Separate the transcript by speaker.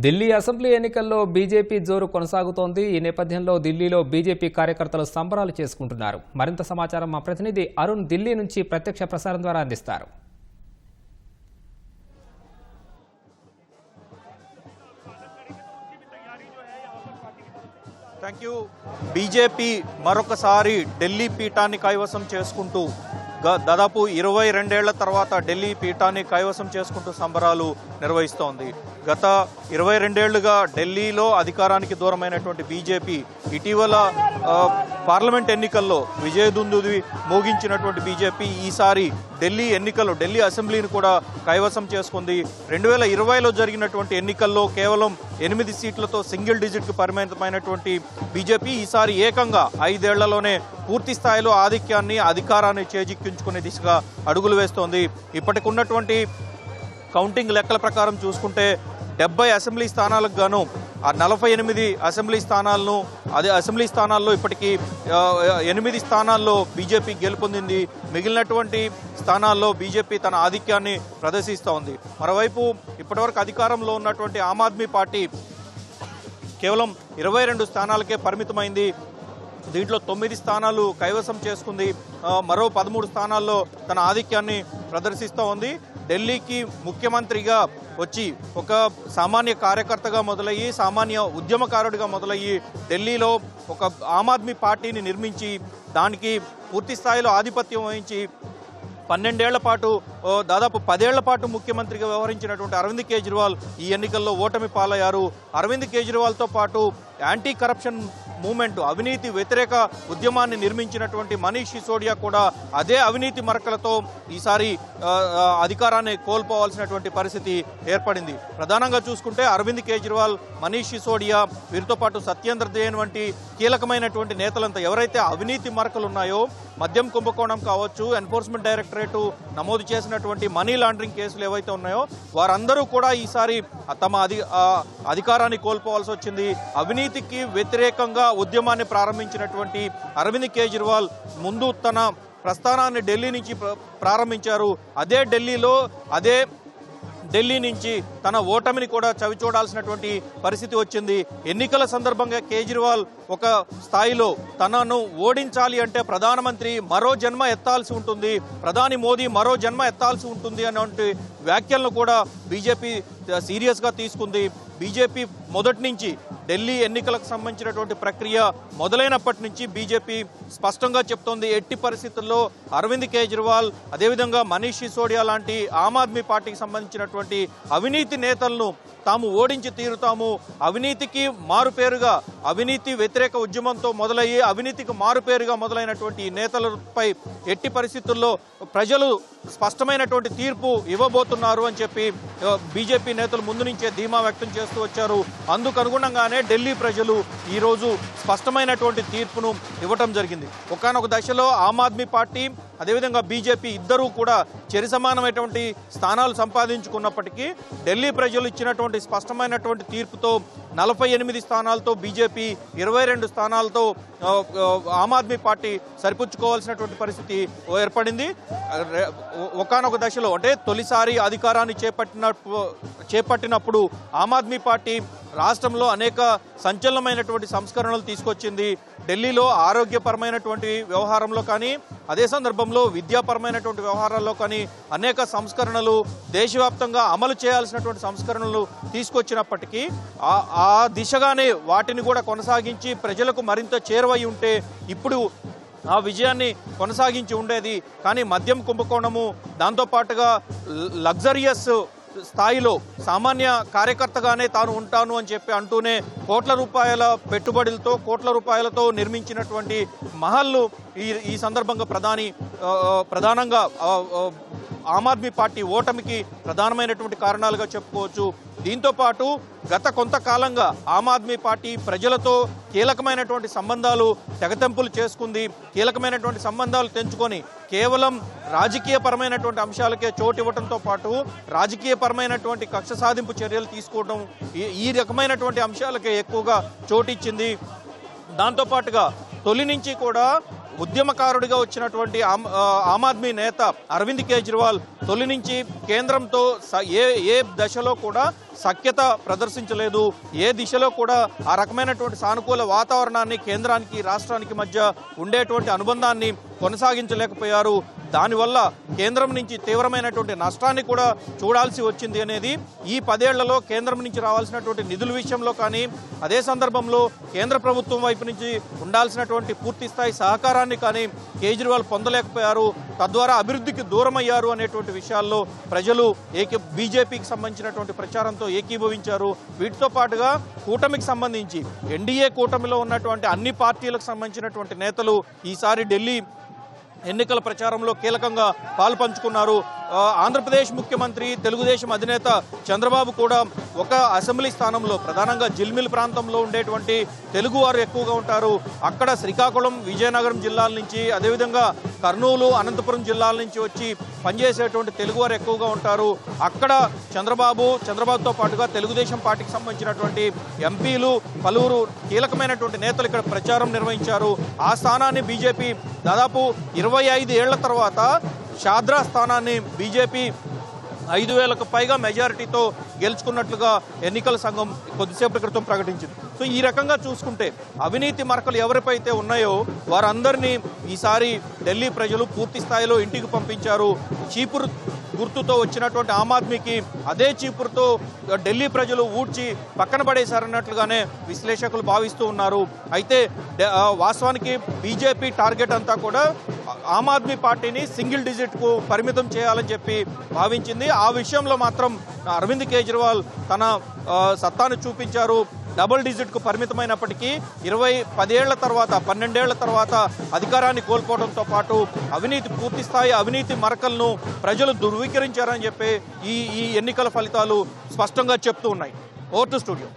Speaker 1: Delhi assembly ఎన్నికల్లో BJP జోరు కొనసాగుతోంది. ఈ నేపథ్యంలో ఢిల్లీలో బీజేపీ కార్యకర్తలు సంబరాలు చేసుకుంటున్నారు. మరింత సమాచారం మా ప్రతినిధి అరుణ్ ఢిల్లీ నుంచి ప్రత్యక్ష ప్రసారం ద్వారా అందిస్తారు.
Speaker 2: థ్యాంక్ యూ బీజేపీ మరొకసారి ఢిల్లీ పీఠాన్ని కైవసం చేసుకుంటూ దాదాపు ఇరవై రెండేళ్ళ తర్వాత ఢిల్లీ పీఠాన్ని కైవసం చేసుకుంటూ సంబరాలు నిర్వహిస్తోంది. గత ఇరవై రెండేళ్ళుగా ఢిల్లీలో అధికారానికి దూరమైనటువంటి బీజేపీ ఇటీవల పార్లమెంట్ ఎన్నికల్లో విజయదుందుది మోగించినటువంటి బీజేపీ ఈసారి ఢిల్లీ ఎన్నికల్లో ఢిల్లీ అసెంబ్లీని కూడా కైవసం చేసుకుంది. రెండు వేల ఇరవైలో జరిగినటువంటి ఎన్నికల్లో కేవలం ఎనిమిది సీట్లతో సింగిల్ డిజిట్కు పరిమితమైనటువంటి బీజేపీ ఈసారి ఏకంగా ఐదేళ్ళలోనే పూర్తి స్థాయిలో ఆధిక్యాన్ని అధికారాన్ని చేజిక్కించుకునే దిశగా అడుగులు వేస్తోంది. ఇప్పటికున్నటువంటి కౌంటింగ్ లెక్కల ప్రకారం చూసుకుంటే డెబ్బై అసెంబ్లీ స్థానాలకు గాను నలభై ఎనిమిది అసెంబ్లీ స్థానాలను అదే అసెంబ్లీ స్థానాల్లో ఇప్పటికీ ఎనిమిది స్థానాల్లో బీజేపీ గెలుపొందింది. మిగిలినటువంటి స్థానాల్లో బీజేపీ తన ఆధిక్యాన్ని ప్రదర్శిస్తోంది మరోవైపు ఇప్పటివరకు అధికారంలో ఉన్నటువంటి ఆమ్ ఆద్మీ పార్టీ కేవలం ఇరవై రెండు స్థానాలకే పరిమితమైంది. దీంట్లో తొమ్మిది స్థానాలు కైవసం చేసుకుంది. మరో పదమూడు స్థానాల్లో తన ఆధిక్యాన్ని ప్రదర్శిస్తూ ఉంది. ఢిల్లీకి ముఖ్యమంత్రిగా వచ్చి ఒక సామాన్య కార్యకర్తగా మొదలయ్యి సామాన్య ఉద్యమకారుడిగా మొదలయ్యి ఢిల్లీలో ఒక ఆమ్ ఆద్మీ పార్టీని నిర్మించి దానికి పూర్తి స్థాయిలో ఆధిపత్యం వహించి పన్నెండేళ్ళ పాటు దాదాపు పదేళ్ళ పాటు ముఖ్యమంత్రిగా వ్యవహరించినటువంటి అరవింద్ కేజ్రీవాల్ ఈ ఎన్నికల్లో ఓటమి పాలయ్యారు. అరవింద్ కేజ్రీవాల్తో పాటు యాంటీ కరప్షన్ మూమెంట్ అవినీతి వ్యతిరేక ఉద్యమాన్ని నిర్మించినటువంటి మనీష్ సిసోడియా కూడా అదే అవినీతి మరకలతో ఈసారి అధికారాన్ని కోల్పోవాల్సినటువంటి పరిస్థితి ఏర్పడింది. ప్రధానంగా చూసుకుంటే అరవింద్ కేజ్రీవాల్ మనీష్ సిసోడియా వీరితో పాటు సత్యేంద్ర దేన్ వంటి కీలకమైనటువంటి నేతలంతా ఎవరైతే అవినీతి మరకలు ఉన్నాయో మద్యం కుంభకోణం కావచ్చు ఎన్ఫోర్స్మెంట్ డైరెక్టరేట్ నమోదు చేసినటువంటి మనీ లాండరింగ్ కేసులు ఏవైతే ఉన్నాయో వారందరూ కూడా ఈసారి తమ అధి అధికారాన్ని కోల్పోవాల్సి వచ్చింది. అవినీతికి వ్యతిరేకంగా ఉద్యమాన్ని ప్రారంభించినటువంటి అరవింద్ కేజ్రీవాల్ ముందు తన ప్రస్థానాన్ని ఢిల్లీ నుంచి ప్ర- ప్రారంభించారు. అదే ఢిల్లీలో అదే ఢిల్లీ నుంచి తన ఓటమిని కూడా చవిచూడాల్సినటువంటి పరిస్థితి వచ్చింది. ఎన్నికల సందర్భంగా కేజ్రీవాల్ ఒక స్థాయిలో తనను ఓడించాలి అంటే ప్రధానమంత్రి మరో జన్మ ఎత్తాల్సి ఉంటుంది. ప్రధాని మోదీ మరో జన్మ ఎత్తాల్సి ఉంటుంది అనేటువంటి వ్యాఖ్యలను కూడా బీజేపీ సీరియస్గా తీసుకుంది. బీజేపీ మొదటి నుంచి ఢిల్లీ ఎన్నికలకు సంబంధించినటువంటి ప్రక్రియ మొదలైనప్పటి నుంచి బీజేపీ స్పష్టంగా చెప్తోంది. ఎట్టి పరిస్థితుల్లో అరవింద్ కేజ్రీవాల్ అదేవిధంగా మనీష్ సిసోడియా లాంటి ఆమ్ ఆద్మీ పార్టీకి సంబంధించినటువంటి అవినీతి నేతలను తాము ఓడించి తీరుతాము. అవినీతికి మారుపేరుగా అవినీతి వ్యతిరేక ఉద్యమంతో మొదలయ్యి అవినీతికి మారుపేరుగా మొదలైనటువంటి ఈ నేతలపై ఎట్టి పరిస్థితుల్లో ప్రజలు స్పష్టమైనటువంటి తీర్పు ఇవ్వబోతున్నారు అని చెప్పి బీజేపీ నేతలు ముందు నుంచే ధీమా వ్యక్తం చేస్తూ వచ్చారు. అందుకు అనుగుణంగానే ఢిల్లీ ప్రజలు ఈరోజు స్పష్టమైనటువంటి తీర్పును ఇవ్వటం జరిగింది. ఒకనొక దశలో ఆమ్ ఆద్మీ పార్టీ అదేవిధంగా బీజేపీ ఇద్దరూ కూడా చెరి సమానమైనటువంటి స్థానాలు సంపాదించుకున్నప్పటికీ ఢిల్లీ ప్రజలు ఇచ్చినటువంటి స్పష్టమైనటువంటి తీర్పుతో నలభై ఎనిమిది స్థానాలతో బీజేపీ ఇరవై రెండు స్థానాలతో ఆమ్ ఆద్మీ పార్టీ సరిపుచ్చుకోవాల్సినటువంటి పరిస్థితి ఏర్పడింది. ఒకనొక దశలో అంటే తొలిసారి అధికారాన్ని చేపట్టిన చేపట్టినప్పుడు ఆమ్ ఆద్మీ పార్టీ రాష్ట్రంలో అనేక సంచలనమైనటువంటి సంస్కరణలు తీసుకొచ్చింది. ఢిల్లీలో ఆరోగ్యపరమైనటువంటి వ్యవహారంలో కానీ అదే సందర్భంలో విద్యాపరమైనటువంటి వ్యవహారాల్లో కానీ అనేక సంస్కరణలు దేశవ్యాప్తంగా అమలు చేయాల్సినటువంటి సంస్కరణలు తీసుకొచ్చినప్పటికీ ఆ- దిశగానే వాటిని కూడా కొనసాగించి ప్రజలకు మరింత చేరువై ఉంటే ఇప్పుడు ఆ విజయాన్ని కొనసాగించి ఉండేది. కానీ మద్యం కుంభకోణము దాంతోపాటుగా ల- లగ్జరియస్ స్థాయిలో సామాన్య కార్యకర్తగానే తాను ఉంటాను అని చెప్పి అంటూనే కోట్ల రూపాయల పెట్టుబడులతో కోట్ల రూపాయలతో నిర్మించినటువంటి మహల్లు ఈ ఈ సందర్భంగా ప్రధాని ప్రధానంగా ఆమ్ ఆద్మీ పార్టీ ఓటమికి ప్రధానమైనటువంటి కారణాలుగా చెప్పుకోవచ్చు. దీంతో పాటు గత కొంతకాలంగా ఆమ్ ఆద్మీ పార్టీ ప్రజలతో కీలకమైనటువంటి సంబంధాలు తెగతెంపులు చేసుకుంది. కీలకమైనటువంటి సంబంధాలు తెంచుకొని కేవలం రాజకీయపరమైనటువంటి అంశాలకే చోటు ఇవ్వడంతో పాటు రాజకీయపరమైనటువంటి కక్ష సాధింపు చర్యలు తీసుకోవడం ఈ- ఈ రకమైనటువంటి అంశాలకే ఎక్కువగా చోటిచ్చింది దాంతోపాటుగా తొలి నుంచి కూడా ఉద్యమకారుడిగా వచ్చినటువంటి ఆమ్ ఆమ్ ఆద్మీ నేత అరవింద్ కేజ్రీవాల్ తొలి నుంచి కేంద్రంతో స- ఏ ఏ దశలో కూడా సఖ్యత ప్రదర్శించలేదు. ఏ దిశలో కూడా ఆ రకమైనటువంటి సానుకూల వాతావరణాన్ని కేంద్రానికి రాష్ట్రానికి మధ్య ఉండేటువంటి అనుబంధాన్ని కొనసాగించలేకపోయారు. దానివల్ల కేంద్రం నుంచి తీవ్రమైనటువంటి నష్టాన్ని కూడా చూడాల్సి వచ్చింది అనేది ఈ పదేళ్ళలో కేంద్రం నుంచి రావాల్సినటువంటి నిధుల విషయంలో కానీ అదే సందర్భంలో కేంద్ర ప్రభుత్వం వైపు నుంచి ఉండాల్సినటువంటి పూర్తి స్థాయి సహకారాన్ని కానీ కేజ్రీవాల్ పొందలేకపోయారు. తద్వారా అభివృద్ధికి దూరమయ్యారు అనేటువంటి విషయాల్లో ప్రజలు ఏకీ బీజేపీకి సంబంధించినటువంటి ప్రచారంతో ఏకీభవించారు. వీటితో పాటుగా కూటమికి సంబంధించి ఎన్డీఏ కూటమిలో ఉన్నటువంటి అన్ని పార్టీలకు సంబంధించినటువంటి నేతలు ఈసారి ఢిల్లీ ఎన్నికల ప్రచారంలో కీలకంగా పాల్పంచుకున్నారు ఆంధ్రప్రదేశ్ ముఖ్యమంత్రి తెలుగుదేశం అధినేత చంద్రబాబు కూడా ఒక అసెంబ్లీ స్థానంలో ప్రధానంగా జిల్మిల్ ప్రాంతంలో ఉండేటువంటి తెలుగువారు ఎక్కువగా ఉంటారు. అక్కడ శ్రీకాకుళం విజయనగరం జిల్లాల నుంచి అదేవిధంగా కర్నూలు అనంతపురం జిల్లాల నుంచి వచ్చి పనిచేసేటువంటి తెలుగువారు ఎక్కువగా ఉంటారు. అక్కడ చంద్రబాబు చంద్రబాబుతో పాటుగా తెలుగుదేశం పార్టీకి సంబంధించినటువంటి ఎంపీలు పలువురు కీలకమైనటువంటి నేతలు ఇక్కడ ప్రచారం నిర్వహించారు. ఆ స్థానాన్ని బీజేపీ దాదాపు ఇరవై ఐదు ఏళ్ళ తర్వాత షాద్రా స్థానాన్ని బీజేపీ ఐదు వేలకు పైగా మెజారిటీతో గెలుచుకున్నట్లుగా ఎన్నికల సంఘం కొద్దిసేపటి క్రితం ప్రకటించింది. సో ఈ రకంగా చూసుకుంటే అవినీతి మరకలు ఎవరిపైతే ఉన్నాయో వారందరినీ ఈసారి ఢిల్లీ ప్రజలు పూర్తి స్థాయిలో ఇంటికి పంపించారు. చీపురు గుర్తుతో వచ్చినటువంటి ఆమ్ ఆద్మీకి అదే చీపురుతో ఢిల్లీ ప్రజలు ఊడ్చి పక్కన పడేశారన్నట్లుగానే విశ్లేషకులు భావిస్తూ ఉన్నారు. అయితే వాస్తవానికి బీజేపీ టార్గెట్ అంతా కూడా ఆమ్ ఆద్మీ పార్టీని సింగిల్ డిజిట్కు పరిమితం చేయాలని చెప్పి భావించింది. ఆ విషయంలో మాత్రం అరవింద్ కేజ్రీవాల్ తన సత్తాను చూపించారు. డబుల్ డిజిట్కు పరిమితమైనప్పటికీ ఇరవై పదేళ్ళ తర్వాత పన్నెండేళ్ళ తర్వాత అధికారాన్ని కోల్పోవడంతో పాటు అవినీతి పూర్తి స్థాయి అవినీతి మరకలను ప్రజలు ధృవీకరించారని చెప్పి ఈ ఈ ఎన్నికల ఫలితాలు స్పష్టంగా చెప్తూ ఉన్నాయి. Vote studio.